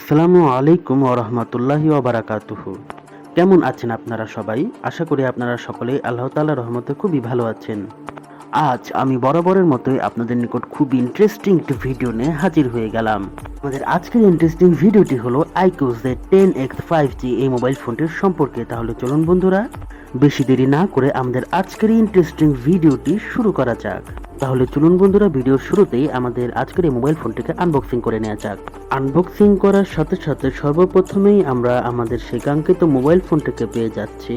আসসালামু আলাইকুম ওরহমতুল্লাহি ওবারাকাতুহু কেমন আছেন আপনারা সবাই? আশা করি আপনারা সকলেই আল্লাহ তাআলার রহমতে খুবই ভালো আছেন। আজ আমি বরাবরের মতোই আপনাদের নিকট খুব ইন্টারেস্টিং একটি ভিডিও নিয়ে হাজির হয়ে গেলাম। আমাদের আজকের ইন্টারেস্টিং ভিডিওটি হলো iQOO Z ten X five G এই মোবাইল ফোনটির সম্পর্কে। তাহলে চলুন বন্ধুরা, বেশি দেরি না করে আমাদের আজকের ইন্টারেস্টিং ভিডিওটি শুরু করা যাক। তাহলে চলুন বন্ধুরা ভিডিওর শুরুতেই আমাদের আজকের এই মোবাইল ফোনটিকে আনবক্সিং করে নেওয়া যাক। আনবক্সিং করার সাথে সাথে সর্বপ্রথমেই আমরা আমাদের সেই কাঙ্ক্ষিত মোবাইল ফোনটিকে পেয়ে যাচ্ছি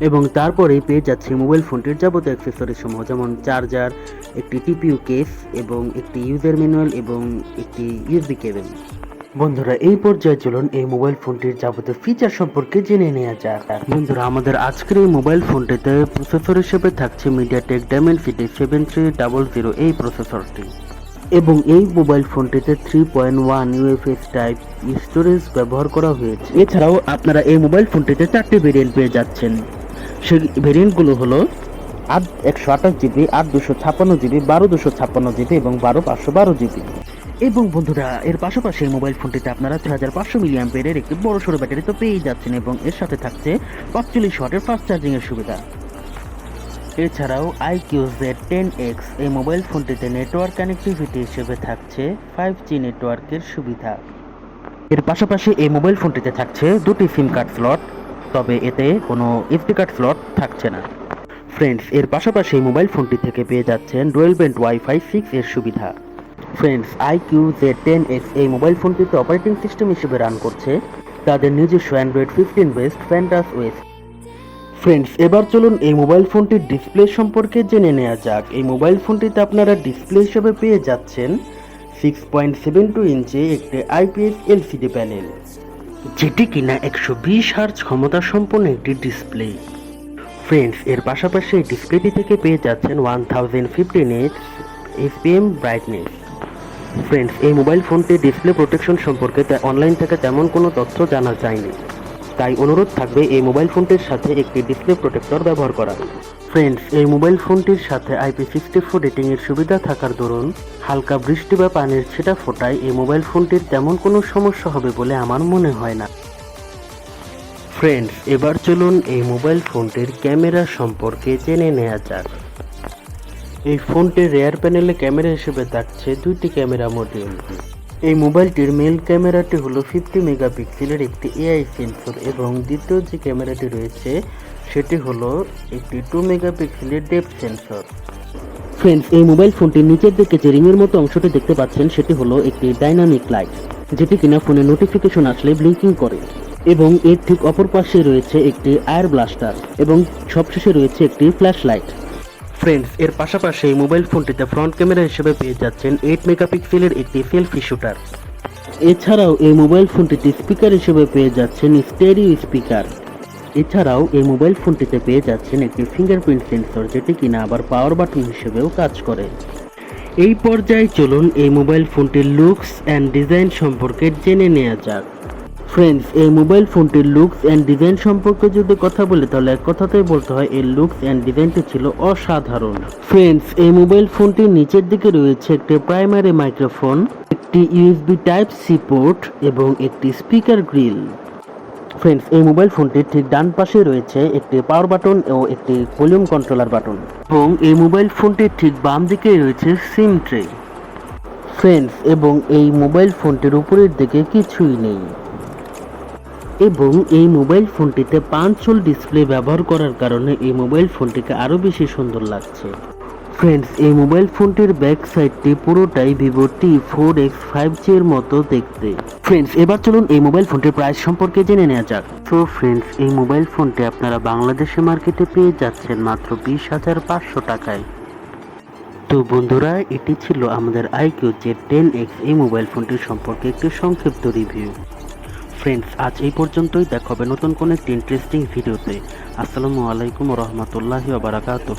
এবং তারপরেই পেয়ে যাচ্ছি মোবাইল ফোনটির যাবতীয় অ্যাক্সেসরি সমূহ, যেমন চার্জার একটি টিপিউ কেস এবং একটি ইউজার ম্যানুয়াল এবং একটি ইউএসবি কেবল বন্ধুরা, এই পর্যায়ে চলুন এই মোবাইল ফোনটির যাবতীয় ফিচার সম্পর্কে জেনে নেওয়া যাক। বন্ধুরা, আমাদের আজকের এই মোবাইল ফোনটিতে প্রসেসর হিসেবে থাকছে MediaTek Dimensity seven three double zero এই প্রসেসরটি এবং এই মোবাইল ফোনটিতে three point one UFS type storage ব্যবহার করা হয়েছে। এছাড়াও আপনারা এই মোবাইল ফোনটিতে চারটি ভেরিয়েন্ট পেয়ে যাচ্ছেন। সেই ভেরিয়েন্টগুলো হলো আট একশো আঠাশ জিবি আট দুশো ছাপ্পান্ন জিবি বারো দুশো ছাপ্পান্ন জিবি এবং বারো পাঁচশো বারো জিবি এবং বন্ধুরা, এর পাশাপাশি মোবাইল ফোনটিতে আপনারা ছয় হাজার পাঁচশো মিলিয়াম পেরের একটি বড় সড়ো ব্যাটারি তো পেয়েই যাচ্ছেন এবং এর সাথে থাকছে পাঁচচল্লিশ ওয়াটের ফাস্ট চার্জিং এর সুবিধা। এছাড়াও আইকিউ জেড টেন এক্স এই মোবাইল ফোনটিতে নেটওয়ার্ক কানেক্টিভিটি হিসেবে থাকছে ফাইভ জি নেটওয়ার্কের সুবিধা। এর পাশাপাশি এই মোবাইল ফোনটিতে থাকছে দুটি সিম কার্ড স্লট তবে এতে কোনো এসডি কার্ড স্লট থাকছে না। ফ্রেন্ডস এর পাশাপাশি এই মোবাইল ফোনটি থেকে পেয়ে যাচ্ছেন ডুয়েল ব্যান্ড ওয়াইফাই সিক্স এর সুবিধা। Friends iQOO Z ten X এই মোবাইল ফোনটিতে অপারেটিং সিস্টেম হিসেবে রান করছে। তাদের নিজস্ব Android fifteen based Funtouch OS friends এবার চলুন এই মোবাইল ফোনটির ডিসপ্লে সম্পর্কে জেনে নেওয়া যাক। এই মোবাইল ফোনটিতে আপনারা ডিসপ্লে হিসেবে পেয়ে যাচ্ছেন six point seven two inch একটি আইপিএস এলসিডি প্যানেল যেটি কিনা একশো বিশ হার্জ ক্ষমতা সম্পন্ন একটি ডিসপ্লে ফ্রেন্ডস এর পাশাপাশি এই ডিসপ্লেটি থেকে পেয়ে যাচ্ছেন one thousand fifteen eight SPM brightness friends এই মোবাইল ফোনটির ডিসপ্লে প্রোটেকশন সম্পর্কে অনলাইন থেকে তেমন কোনো তথ্য জানা যায়নি। তাই অনুরোধ থাকবে এই মোবাইল ফোনটির সাথে একটি ডিসপ্লে প্রোটেক্টর ব্যবহার করা। ফ্রেন্ডস এই মোবাইল ফোনটির সাথে আইপি সিক্সটি ফোর রেটিংয়ের সুবিধা থাকার দরুন হালকা বৃষ্টি বা পানির ছিটা ফোটায় এই মোবাইল ফোনটির তেমন কোনো সমস্যা হবে বলে আমার মনে হয় না। ফ্রেন্ডস এবার চলুন এই মোবাইল ফোনটির ক্যামেরা সম্পর্কে জেনে নেওয়া যাক। এই ফোনটির রেয়ার প্যানেলে ক্যামেরা হিসেবে থাকছে দুইটি ক্যামেরা মডিউল এই মোবাইলটির মেল ক্যামেরাটি হলো ফিফটি মেগাপিক্সেলের একটি এআই সেন্সর এবং দ্বিতীয় যে ক্যামেরাটি রয়েছে, সেটি হলো একটি টু মেগাপিক্সেলের ডেপ সেন্সর ফ্রেন্ডস এই মোবাইল ফোনটির নিচের দিকে যে রিংয়ের মতো অংশটি দেখতে পাচ্ছেন, সেটি হলো একটি ডাইনামিক লাইট যেটি কিনা ফোনে নোটিফিকেশন আসলে ব্লিঙ্কিং করে। এবং এর ঠিক অপর পাশে রয়েছে একটি আয়ার ব্লাস্টার এবং সবশেষে রয়েছে একটি ফ্ল্যাশ লাইট ফ্রেন্ডস এর পাশাপাশি এই মোবাইল ফোনটিতে ফ্রন্ট ক্যামেরা হিসেবে পেয়ে যাচ্ছেন এইট মেগাপিক্সেলের একটি সেলফি শুটার এছাড়াও এই মোবাইল ফোনটিতে স্পিকার হিসেবে পেয়ে যাচ্ছেন স্টেরিও স্পিকার এছাড়াও এই মোবাইল ফোনটিতে পেয়ে যাচ্ছেন একটি ফিঙ্গারপ্রিন্ট সেন্সর যেটি কিনা আবার পাওয়ার বাটন হিসেবেও কাজ করে। এই পর্যায়ে চলুন এই মোবাইল ফোনটির লুকস অ্যান্ড ডিজাইন সম্পর্কে জেনে নেওয়া যাক। ফ্রেন্ডস এই মোবাইল ফোনটির লুকস অ্যান্ড ডিজাইন সম্পর্কে যদি কথা বলি, তাহলে এক কথাতেই বলতে হয় এর লুকস অ্যান্ড ডিজাইনটি ছিল অসাধারণ। ফ্রেন্ডস এই মোবাইল ফোনটির নিচের দিকে রয়েছে একটি প্রাইমারি মাইক্রোফোন একটি ইউএসবি টাইপ সি পোর্ট এবং একটি স্পিকার গ্রিল ফ্রেন্ডস এই মোবাইল ফোনটির ঠিক ডান পাশে রয়েছে একটি পাওয়ার বাটন ও একটি ভলিউম কন্ট্রোলার বাটন এবং এই মোবাইল ফোনটির ঠিক বাম দিকে রয়েছে সিম ট্রে ফ্রেন্ডস এবং এই মোবাইল ফোনটির উপরের দিকে কিছুই নেই। এবং এই মোবাইল ফোনটিতে পাঁচ হোল ডিসপ্লে ব্যবহার করার কারণে এই মোবাইল ফোনটিকে আরও বেশি সুন্দর লাগছে। ফ্রেন্ডস, এই মোবাইল ফোনটির ব্যাক সাইডটি পুরোটাই Vivo T four X five G এর মতো দেখতে। ফ্রেন্ডস, এবার চলুন এই মোবাইল ফোনটির প্রাইস সম্পর্কে জেনে নেওয়া যাক। তো ফ্রেন্ডস, এই মোবাইল ফোনটি আপনারা বাংলাদেশে মার্কেটে পেয়ে যাচ্ছেন মাত্র বিশ হাজার পাঁচশো টাকায়। তো বন্ধুরা, এটি ছিল আমাদের আইকিউ জে টেন এক্স এই মোবাইল ফোনটির সম্পর্কে একটি সংক্ষিপ্ত রিভিউ। ফ্রেন্ডস আজ এই পর্যন্তই। দেখা হবে নতুন কোনো একটি ইন্টারেস্টিং ভিডিওতে আসসালামু আলাইকুম রহমতুল্লাহি বারাকাতুহ।